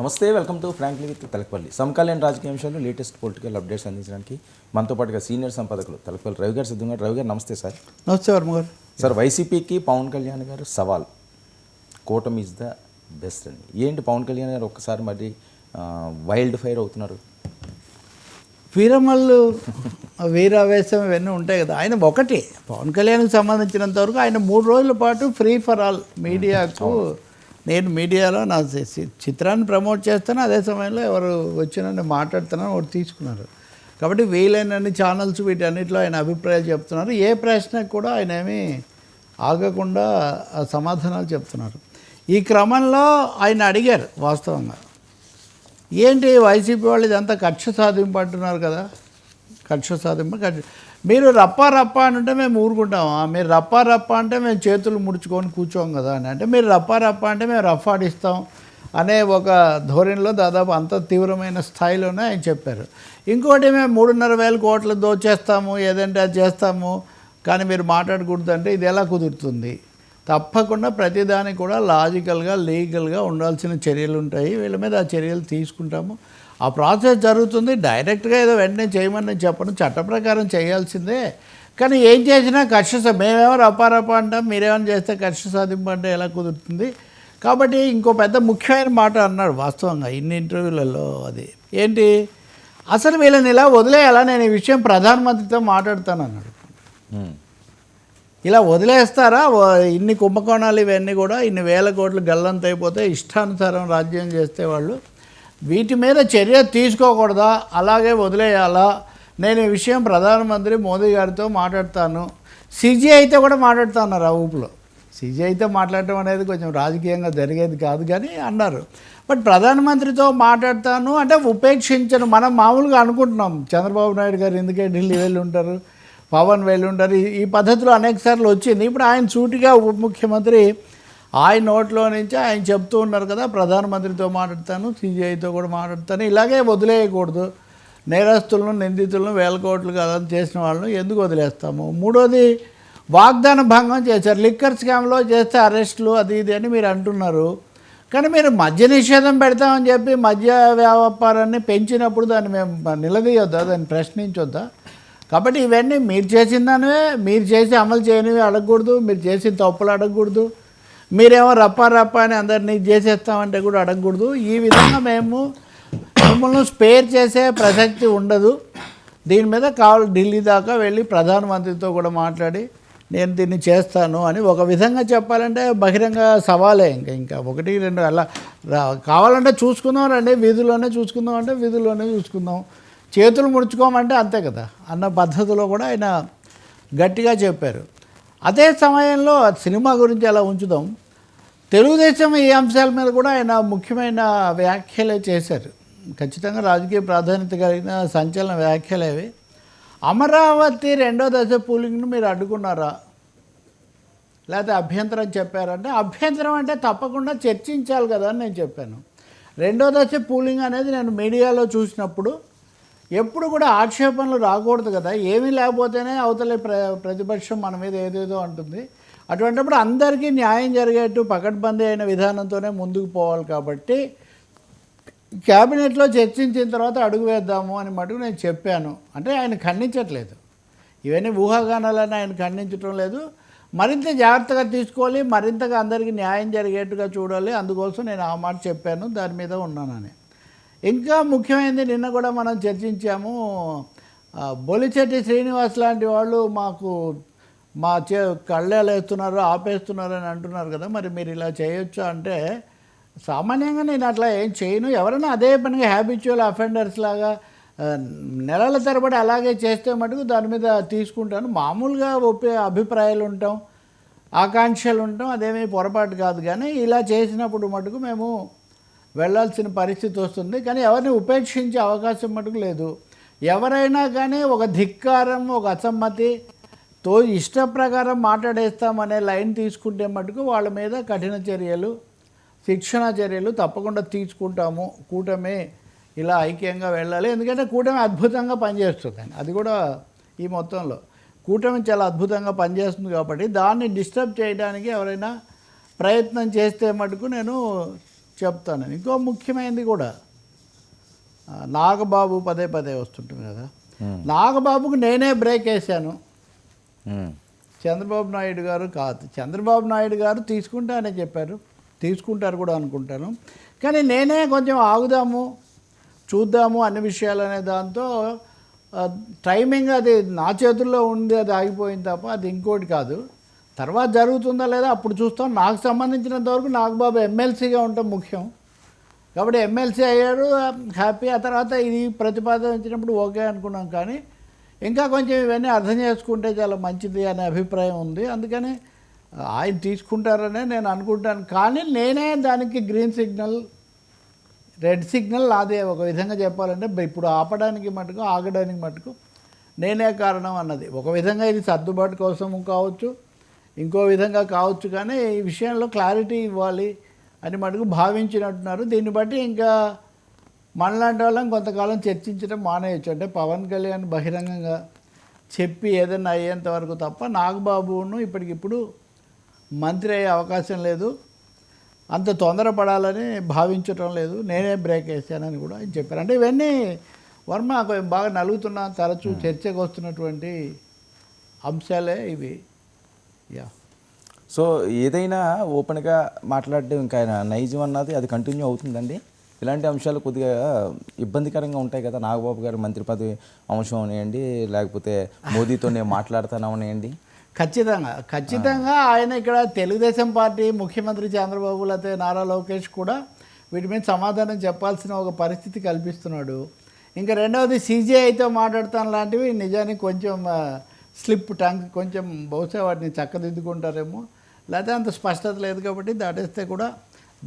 నమస్తే welcome to frankly with Talakapalli. సమకాలీన రాజకీయ అంశాలు లేటెస్ట్ పొలిటికల్ అప్డేట్స్ అందించడానికి మనతో పాటుగా సీనియర్ సంపాదకులు తలకపల్లి రవి గారు సిద్ధంగా రవి గారు నమస్తే సార్. నమస్తే వర్మ గారు. సార్ వైసీపీకి పవన్ కళ్యాణ్ గారు సవాల్. కూటమి ఇస్ ద బెస్ట్ అని. ఏంటి పవన్ కళ్యాణ్ గారు ఒక్కసారి మరి వైల్డ్ ఫైర్ అవుతున్నారు? వీరమల్లు వీరావేశం ఇవన్నీ ఉంటాయి కదా. ఆయన ఒకటి. పవన్ కళ్యాణ్కి సంబంధించినంత వరకు ఆయన మూడు రోజుల పాటు ఫ్రీ ఫర్ ఆల్ మీడియాకు నేను మీడియాలో నా చిత్రాన్ని ప్రమోట్ చేస్తాను అదే సమయంలో ఎవరు వచ్చిన నేను మాట్లాడుతున్నాను ఒకటి తీసుకున్నారు. కాబట్టి వీలైనన్ని ఛానల్స్ వీటన్నిటిలో ఆయన అభిప్రాయాలు చెప్తున్నారు. ఏ ప్రశ్నకు కూడా ఆయన ఏమీ ఆగకుండా సమాధానాలు చెప్తున్నారు. ఈ క్రమంలో ఆయన అడిగారు వాస్తవంగా. ఏంటి వైసీపీ వాళ్ళు ఇదంతా కక్ష సాధింపు అంటున్నారు కదా? కక్ష సాధింపు కక్ష మీరు రప్పా రప్పా అని అంటే మేము ఊరుకుంటామా మీరు రప్పా రప్పా అంటే మేము చేతులు ముడుచుకొని కూర్చోం కదా అని. అంటే మీరు రప్పా రప్పా అంటే మేము రఫ్ ఆడిస్తాం అనే ఒక ధోరణిలో దాదాపు అంత తీవ్రమైన స్థాయిలోనే ఆయన చెప్పారు. ఇంకోటి మేము మూడున్నర వేల కోట్లు దోచేస్తాము ఏదంటే అది చేస్తాము. కానీ మీరు మాట్లాడకూడదు అంటే ఇది ఎలా కుదురుతుంది? తప్పకుండా ప్రతిదానికి కూడా లాజికల్గా లీగల్గా ఉండాల్సిన చర్యలు ఉంటాయి. వీళ్ళ మీద ఆ చర్యలు తీసుకుంటాము. ఆ ప్రాసెస్ జరుగుతుంది. డైరెక్ట్గా ఏదో వెంటనే చేయమని చెప్పను. చట్ట ప్రకారం చేయాల్సిందే. కానీ ఏం చేసినా కక్ష మేమేమో రపారప అంటాం. మీరేమైనా చేస్తే కక్ష సాధింపు అంటే ఎలా కుదురుతుంది? కాబట్టి ఇంకో పెద్ద ముఖ్యమైన మాట అన్నాడు వాస్తవంగా ఇన్ని ఇంటర్వ్యూలలో అది. ఏంటి? అసలు వీళ్ళని ఇలా వదిలేయాలా? నేను ఈ విషయం ప్రధానమంత్రితో మాట్లాడతాను అన్నాడు. ఇలా వదిలేస్తారా? ఇన్ని కుంభకోణాలు ఇవన్నీ కూడా ఇన్ని వేల కోట్లు గల్లంత అయిపోతే ఇష్టానుసారం రాజ్యం చేస్తే వాళ్ళు వీటి మీద చర్య తీసుకోకూడదా? అలాగే వదిలేయాలా? నేను ఈ విషయం ప్రధానమంత్రి మోదీ గారితో మాట్లాడతాను. సిజీ అయితే కూడా మాట్లాడుతున్నారు ఆ ఊపులో. సిజీ అయితే మాట్లాడటం అనేది కొంచెం రాజకీయంగా జరిగేది కాదు కానీ అన్నారు. బట్ ప్రధానమంత్రితో మాట్లాడతాను అంటే ఉపేక్షించను. మనం మామూలుగా అనుకుంటున్నాం. చంద్రబాబు నాయుడు గారు ఎందుకే ఢిల్లీ వెళ్ళి ఉంటారు పవన్ వెళ్ళి ఉంటారు ఈ- పద్ధతిలో అనేక సార్లు వచ్చింది. ఇప్పుడు ఆయన సూటిగా ఉప ముఖ్యమంత్రి ఆయన నోట్లో నుంచి ఆయన చెప్తూ ఉన్నారు కదా ప్రధానమంత్రితో మాట్లాడతాను సిజిఐతో కూడా మాట్లాడతాను ఇలాగే వదిలేయకూడదు. నేరస్తులను నిందితులను వేల కోట్లు కదా చేసిన వాళ్ళను ఎందుకు వదిలేస్తాము? మూడోది వాగ్దాన భంగం చేశారు. లిక్కర్ స్కామ్లో చేస్తే అరెస్టులు అది ఇది అని మీరు అంటున్నారు. కానీ మీరు మద్య నిషేధం పెడతామని చెప్పి మద్య వ్యాపారాన్ని పెంచినప్పుడు దాన్ని మేము నిలదీయొద్దా? దాన్ని ప్రశ్నించొద్దా? కాబట్టి ఇవన్నీ మీరు చేసిన దానివే మీరు చేసి అమలు చేయనివి అడగకూడదు మీరు చేసిన తప్పులు అడగకూడదు. మీరేమో రప్పా రప్పా అని అందరినీ చేసేస్తామంటే కూడా అడగకూడదు. ఈ విధంగా మేము మిమ్మల్ని స్పేర్ చేసే ప్రసక్తి ఉండదు. దీని మీద కావాలి ఢిల్లీ దాకా వెళ్ళి ప్రధానమంత్రితో కూడా మాట్లాడి నేను దీన్ని చేస్తాను అని ఒక విధంగా చెప్పాలంటే బహిరంగ సవాలే ఇంకా ఇంకా ఒకటి రెండు అలా కావాలంటే చూసుకుందాం రండి వీధుల్లోనే చూసుకుందాం అంటే వీధుల్లోనే చూసుకుందాం. చేతులు ముడుచుకోమంటే అంతే కదా. అన్న పద్ధతిలో కూడా ఆయన గట్టిగా చెప్పారు. అదే సమయంలో సినిమా గురించి అలా ఉంచుదాం. తెలుగుదేశం ఈ అంశాల మీద కూడా ఆయన ముఖ్యమైన వ్యాఖ్యలే చేశారు. ఖచ్చితంగా రాజకీయ ప్రాధాన్యత కలిగిన సంచలన వ్యాఖ్యలు అవి. అమరావతి రెండో దశ పూలింగ్ను మీరు అడ్డుకున్నారా? లేకపోతే అభ్యంతరం చెప్పారంటే అభ్యంతరం అంటే తప్పకుండా చర్చించాలి కదా అని నేను చెప్పాను. రెండో దశ పూలింగ్ అనేది నేను మీడియాలో చూసినప్పుడు ఎప్పుడు కూడా ఆక్షేపణలు రాకూడదు కదా. ఏమీ లేకపోతేనే అవతలే ప్ర ప్రతిపక్షం మన మీద ఏదేదో అంటుంది. అటువంటిప్పుడు అందరికీ న్యాయం జరిగేట్టు పకడ్బందీ అయిన విధానంతోనే ముందుకు పోవాలి కాబట్టి క్యాబినెట్లో చర్చించిన తర్వాత అడుగు వేద్దాము అని మటుకు నేను చెప్పాను. అంటే ఆయన ఖండించట్లేదు. ఇవన్నీ ఊహాగానాలని ఆయన ఖండించడం లేదు. మరింత జాగ్రత్తగా తీసుకోవాలి మరింతగా అందరికీ న్యాయం జరిగేట్టుగా చూడాలి. అందుకోసం నేను ఆ మాట చెప్పాను దాని మీద ఉన్నానని. ఇంకా ముఖ్యమైనది నిన్న కూడా మనం చర్చించాము బొలిచెట్టి శ్రీనివాస్ లాంటి వాళ్ళు మాకు మా చే కళ్ళేలు వేస్తున్నారు ఆపేస్తున్నారు అని అంటున్నారు కదా మరి మీరు ఇలా చేయొచ్చు అంటే సామాన్యంగా నేను అట్లా ఏం చేయను. ఎవరైనా అదే పనిగా హ్యాబిచువల్ అఫెండర్స్ లాగా నెలల తరబడి అలాగే చేస్తే మటుకు దాని మీద తీసుకుంటాను. మామూలుగా ఒప్పే అభిప్రాయాలు ఉంటాం ఆకాంక్షలు ఉంటాం అదేమీ పొరపాటు కాదు. కానీ ఇలా చేసినప్పుడు మటుకు మేము వెళ్ళాల్సిన పరిస్థితి వస్తుంది. కానీ ఎవరిని ఉపేక్షించే అవకాశం మటుకు లేదు. ఎవరైనా కానీ ఒక ధిక్కారం ఒక అసమ్మతి తో ఇష్ట ప్రకారం మాట్లాడేస్తామనే లైన్ తీసుకుంటే మటుకు వాళ్ళ మీద కఠిన చర్యలు శిక్షణ చర్యలు తప్పకుండా తీసుకుంటాము. కూటమి ఇలా ఐక్యంగా వెళ్ళాలి. ఎందుకంటే కూటమి అద్భుతంగా పనిచేస్తుంది అది కూడా ఈ మొత్తంలో. కూటమి చాలా అద్భుతంగా పనిచేస్తుంది కాబట్టి దాన్ని డిస్టర్బ్ చేయడానికి ఎవరైనా ప్రయత్నం చేస్తే మటుకు నేను చెప్తాను. ఇంకో ముఖ్యమైనది కూడా నాగబాబు పదే పదే వస్తుంటుంది కదా. నాగబాబుకు నేనే బ్రేక్ వేసాను. Hmm. చంద్రబాబు నాయుడు గారు కాదు. చంద్రబాబు నాయుడు గారు తీసుకుంటానని చెప్పారు. తీసుకుంటారు కూడా అనుకుంటాను. కానీ నేనే కొంచెం ఆగుదాము చూద్దాము అన్ని విషయాలు అనే దాంతో టైమింగ్ అది నా చేతుల్లో ఉంది అది ఆగిపోయింది తప్ప అది ఇంకోటి కాదు. తర్వాత జరుగుతుందా లేదా అప్పుడు చూస్తాం. నాకు సంబంధించినంత వరకు నాగబాబు ఎమ్మెల్సీగా ఉండటం ముఖ్యం. కాబట్టి ఎమ్మెల్సీ అయ్యాడు హ్యాపీ. ఆ తర్వాత ఇది ప్రతిపాదించినప్పుడు ఓకే అనుకున్నాం. కానీ ఇంకా కొంచెం ఇవన్నీ అర్థం చేసుకుంటే చాలా మంచిది అనే అభిప్రాయం ఉంది. అందుకని ఆయన తీసుకుంటారనే నేను అనుకుంటాను. కానీ నేనే దానికి గ్రీన్ సిగ్నల్ రెడ్ సిగ్నల్ అదే ఒక విధంగా చెప్పాలంటే ఇప్పుడు ఆపడానికి మటుకు ఆగడానికి మటుకు నేనే కారణం అన్నది. ఒక విధంగా ఇది సర్దుబాటు కోసం కావచ్చు ఇంకో విధంగా కావచ్చు కానీ ఈ విషయంలో క్లారిటీ ఇవ్వాలి అని మటుకు భావించినట్టున్నారు. దీన్ని బట్టి ఇంకా మనలాంటి వాళ్ళం కొంతకాలం చర్చించడం మానేయచ్చు. అంటే పవన్ కళ్యాణ్ బహిరంగంగా చెప్పి ఏదైనా అయ్యేంత వరకు తప్ప నాగబాబును ఇప్పటికిప్పుడు మంత్రి అయ్యే అవకాశం లేదు. అంత తొందరపడాలని భావించటం లేదు. నేనే బ్రేక్ వేసానని కూడా ఆయన చెప్పారు. అంటే ఇవన్నీ వర్మ బాగా నలుగుతున్న తరచూ చర్చకు వస్తున్నటువంటి అంశాలే ఇవి. యా సో ఏదైనా ఓపెన్గా మాట్లాడడం ఇంకా ఆయన నైజం అన్నది అది కంటిన్యూ అవుతుందండి? ఇలాంటి అంశాలు కొద్దిగా ఇబ్బందికరంగా ఉంటాయి కదా. నాగబాబు గారు మంత్రి పదవి అంశం అనేయండి లేకపోతే మోదీతో నేను మాట్లాడతాను అనేయండి? ఖచ్చితంగా ఖచ్చితంగా ఆయన ఇక్కడ తెలుగుదేశం పార్టీ ముఖ్యమంత్రి చంద్రబాబు లేకపోతే నారా లోకేష్ కూడా వీటి మీద సమాధానం చెప్పాల్సిన ఒక పరిస్థితి కల్పిస్తున్నాడు. ఇంకా రెండవది సీజీఐతో మాట్లాడతాను లాంటివి నిజానికి కొంచెం స్లిప్ టంగ్ కొంచెం బహుశా వాటిని చక్కదిద్దుకుంటారేమో. లేకపోతే అంత స్పష్టత లేదు కాబట్టి దాటేస్తే కూడా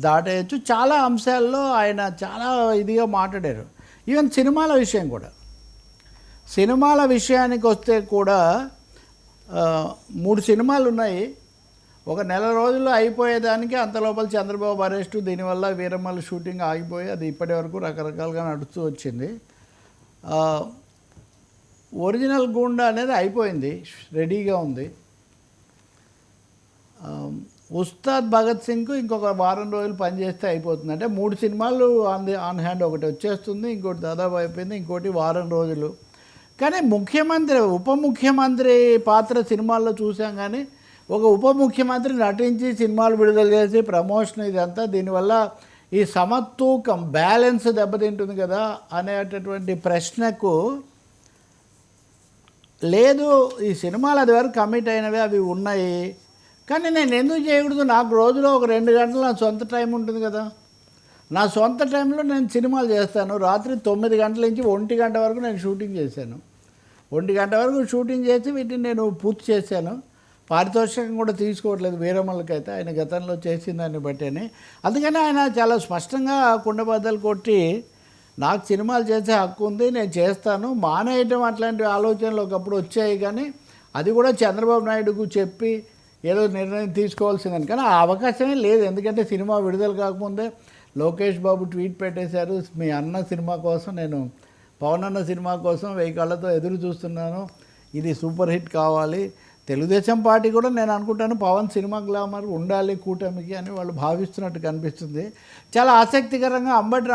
దాటేయచ్చు. చాలా అంశాల్లో ఆయన చాలా ఇదిగా మాట్లాడారు. ఈవెన్ సినిమాల విషయం కూడా. సినిమాల విషయానికి వస్తే కూడా మూడు సినిమాలు ఉన్నాయి ఒక నెల రోజుల్లో అయిపోయేదానికి అంత లోపల చంద్రబాబు అరెస్టు దీనివల్ల వీరమ్మల షూటింగ్ ఆగిపోయి అది ఇప్పటి వరకు రకరకాలుగా నడుస్తూ వచ్చింది. ఒరిజినల్ గుండా అనేది అయిపోయింది. రెడీగా ఉంది. ఉస్తాద్ భగత్ సింగ్కు ఇంకొక వారం రోజులు పనిచేస్తే అయిపోతుంది. అంటే మూడు సినిమాలు ఆన్ ది ఆన్ హ్యాండ్ ఒకటి వచ్చేస్తుంది ఇంకోటి దాదాపు అయిపోయింది ఇంకోటి వారం రోజులు. కానీ ముఖ్యమంత్రి ఉప ముఖ్యమంత్రి పాత్ర సినిమాల్లో చూసాం కానీ ఒక ఉప ముఖ్యమంత్రి నటించి సినిమాలు విడుదల చేసి ప్రమోషన్ ఇదంతా దీనివల్ల ఈ సమతూకం బ్యాలెన్స్ దెబ్బతింటుంది కదా అనేటటువంటి ప్రశ్నకు లేదు. ఈ సినిమాలు అది వరకు కమిట్ అయినవి అవి ఉన్నాయి. కానీ నేను ఎందుకు చేయకూడదు? నాకు రోజులో ఒక రెండు గంటలు నా సొంత టైం ఉంటుంది కదా. నా సొంత టైంలో నేను సినిమాలు చేస్తాను. రాత్రి తొమ్మిది గంటల నుంచి ఒంటి గంట వరకు నేను షూటింగ్ చేశాను. ఒంటి గంట వరకు షూటింగ్ చేసి వీటిని నేను పూర్తి చేశాను. పారితోషికం కూడా తీసుకోవట్లేదు వీరమ్మలకైతే. ఆయన గతంలో చేసిన దాన్ని బట్టి అందుకని ఆయన చాలా స్పష్టంగా కుండబద్దలు కొట్టి నాకు సినిమాలు చేసే హక్కు ఉంది నేను చేస్తాను. మానేయటం అట్లాంటి ఆలోచనలు ఒకప్పుడు వచ్చాయి కానీ అది కూడా చంద్రబాబు నాయుడుకు చెప్పి ఏదో నిర్ణయం తీసుకోవాల్సిందని. కానీ ఆ అవకాశమే లేదు. ఎందుకంటే సినిమా విడుదల కాకముందే లోకేష్ బాబు ట్వీట్ పెట్టేశారు మీ అన్న సినిమా కోసం నేను పవన్ అన్న సినిమా కోసం వెయ్యి కళ్ళతో ఎదురు చూస్తున్నాను. ఇది సూపర్ హిట్ కావాలి. తెలుగుదేశం పార్టీ కూడా నేను అనుకుంటాను పవన్ సినిమా గ్లామర్ ఉండాలి కూటమికి అని వాళ్ళు భావిస్తున్నట్టు కనిపిస్తుంది. చాలా ఆసక్తికరంగా అంబటి